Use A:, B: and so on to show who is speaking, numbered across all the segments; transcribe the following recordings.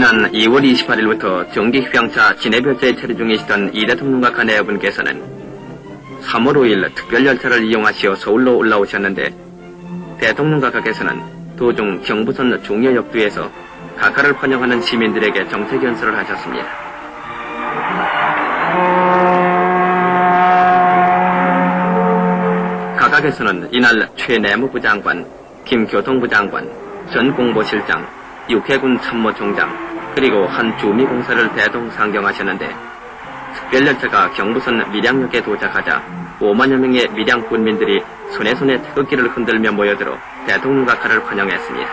A: 지난 2월 28일부터 정기 휴양차 진해별자에 체류 중이시던 이 대통령과 가내분께서는 3월 5일 특별열차를 이용하시어 서울로 올라오셨는데 대통령 각하께서는 도중 경부선 중여역두에서 각하를 환영하는 시민들에게 정책 연설을 하셨습니다. 각하께서는 이날 최 내무부 장관, 김 교통부 장관, 전 공보실장, 육해군 참모총장, 그리고 한 주미공사를 대동상경하셨는데 특별열차가 경부선 밀양역에 도착하자 5만여 명의 밀양 군민들이 손에 손에 태극기를 흔들며 모여들어 대통령 각하를 환영했습니다.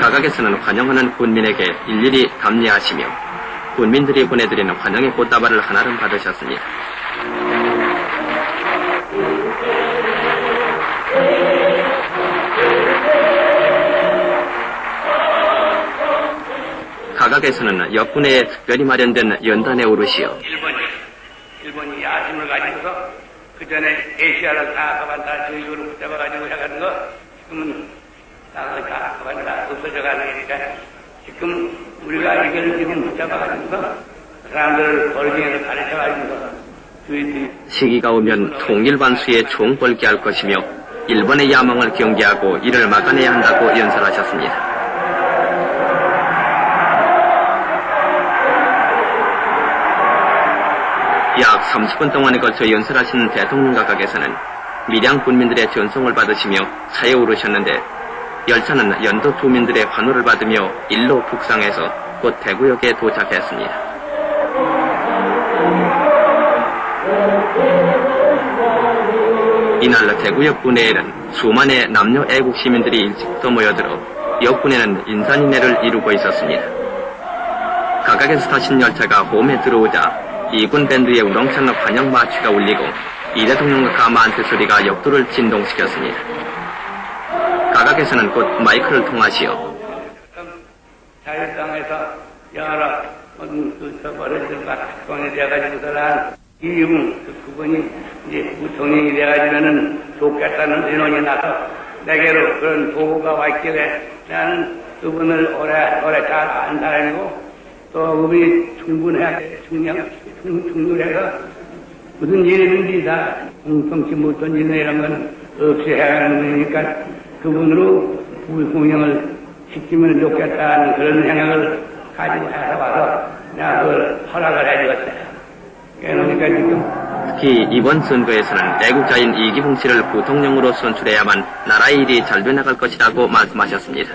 A: 각하께서는 환영하는 군민에게 일일이 답례하시며 군민들이 보내드리는 환영의 꽃다발을 하나름 받으셨습니다. 각각에서는 역군에 특별히 마련된 연단에 오르시어
B: 일본이 일본이 야심을 가지고서 그 전에 에시아를 다 가반다 저희도를 붙잡아가지고 해가는 거 지금은 다 가반다 없어져 가는 거니까 지금 우리가 이걸 지금 붙잡아가지고서 사람들을 버리징에서 가르쳐가지고서 저희들이
A: 시기가 오면 통일 반수에 총 벌게 할 것이며 일본의 야망을 경계하고 이를 막아내야 한다고 연설하셨습니다. 약 30분 동안에 걸쳐 연설하신 대통령 각각에서는 밀양 군민들의 전송을 받으시며 차에 오르셨는데 열차는 연도 주민들의 환호를 받으며 일로 북상해서 곧 대구역에 도착했습니다. 이날 대구역 군내에는 수만의 남녀 애국 시민들이 일찍부터 모여들어 역군에는 인산인해를 이루고 있었습니다. 각각에서 타신 열차가 홈에 들어오자 이군 밴드의 우렁찬 환영 마취가 울리고 이 대통령과 가마한테 소리가 역도를 진동시켰습니다. 각각에서는 곧 마이크를 통하시어
B: 자율당에서 여러 그 어른들과 통이 돼가지고서는 이용 그분이 이제 부통령이 돼가지고는 좋겠다는 의논이 나서 내게로 그런 도구가 왔길래 나는 그분을 오래 오래 잘 안 사람이고 또 그분이 충분해 충량 충- 충분해서 무슨 일이든지 다 공평치 못한 일 이런 건 없이 해야 하는 거니까 그분으로 우리 공영을 시키면 좋겠다는 그런 생각을 가지고 해서 와서 내가 그걸 허락을 해주었어요. 그러니까 지금
A: 특히 이번 선거에서는 애국자인 이기붕 씨를 부통령으로 선출해야만 나라의 일이 잘 되나갈 것이라고 말씀하셨습니다.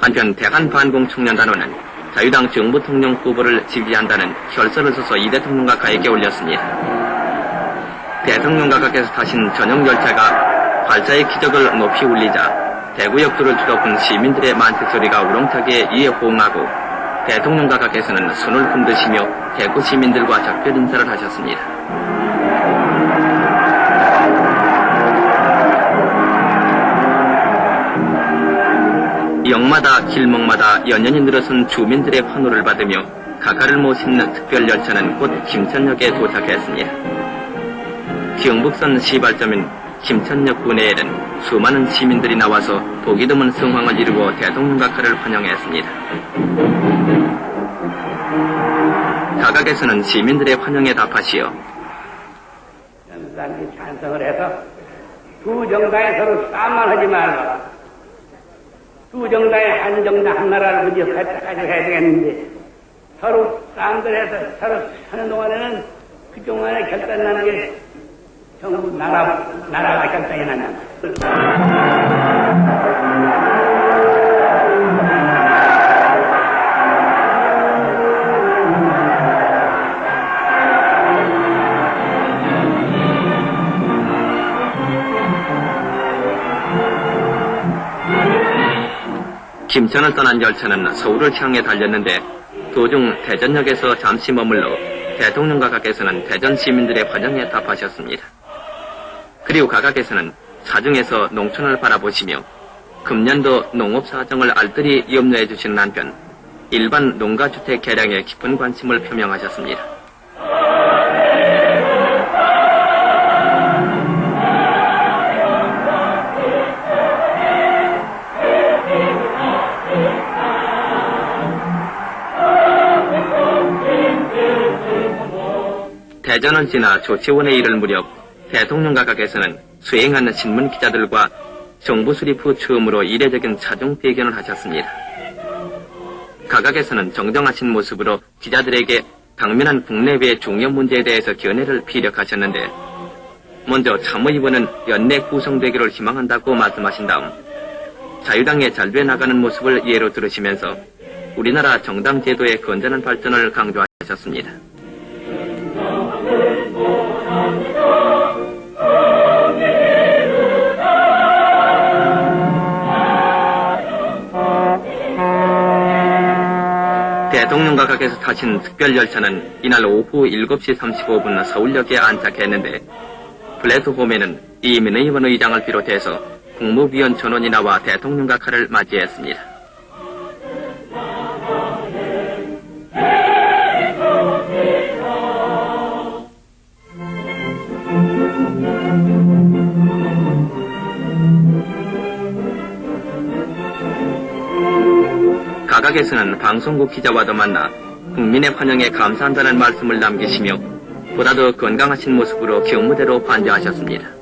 A: 한편 대한반공 청년단원은 자유당 정부 통령 후보를 지지한다는 혈서를 써서 이 대통령과 가에게 올렸습니다. 대통령 각각에서 타신 전용 열차가 발자의 기적을 높이 울리자 대구역도를 주도한 시민들의 만택 소리가 우렁차게 이에 호응하고 대통령 각각에서는 손을 흔드시며 대구 시민들과 작별 인사를 하셨습니다. 역마다 길목마다 연연히 늘어선 주민들의 환호를 받으며 가가를 모신 특별 열차는 곧 김천역에 도착했습니다. 경북선 시발점인 김천역 구내에는 수많은 시민들이 나와서 보기 드문 성황을 이루고 대통령 각하를 환영했습니다. 가각에서는 시민들의 환영에 답하시어
B: 연단이 찬성을 해서 두 정당이 서로 싸움만 하지 말고 두 정당의 한 정당 한 나라를 먼저 가지고 해야 되겠는데 서로 싸움들 해서 서로 하는 동안에는 그 동안에 결단 나는 게 전부 나라, 나라가 결단이 나는
A: 김천을 떠난 열차는 서울을 향해 달렸는데 도중 대전역에서 잠시 머물러 대통령 각각에서는 대전 시민들의 환영에 답하셨습니다. 그리고 각각에서는 사중에서 농촌을 바라보시며 금년도 농업 사정을 알뜰히 염려해 주시는 한편 일반 농가주택 개량에 깊은 관심을 표명하셨습니다. 대전을 지나 조치원에 이를 무렵 대통령 각각에서는 수행하는 신문 기자들과 정부 수립 후 처음으로 이례적인 차종 회견을 하셨습니다. 각각에서는 정정하신 모습으로 기자들에게 당면한 국내외 중요 문제에 대해서 견해를 피력하셨는데 먼저 참의원은 연내 구성되기를 희망한다고 말씀하신 다음 자유당의 잘돼 나가는 모습을 예로 들으시면서 우리나라 정당 제도의 건전한 발전을 강조하셨습니다. 대통령 각각에서 타신 특별열차는 이날 오후 7시 35분 서울역에 안착했는데 플랫폼에는 이민의 의원 의장을 비롯해서 국무위원 전원이 나와 대통령 각하를 맞이했습니다. 각각에서는 방송국 기자와도 만나 국민의 환영에 감사한다는 말씀을 남기시며 보다 더 건강하신 모습으로 경무대로 반겨하셨습니다.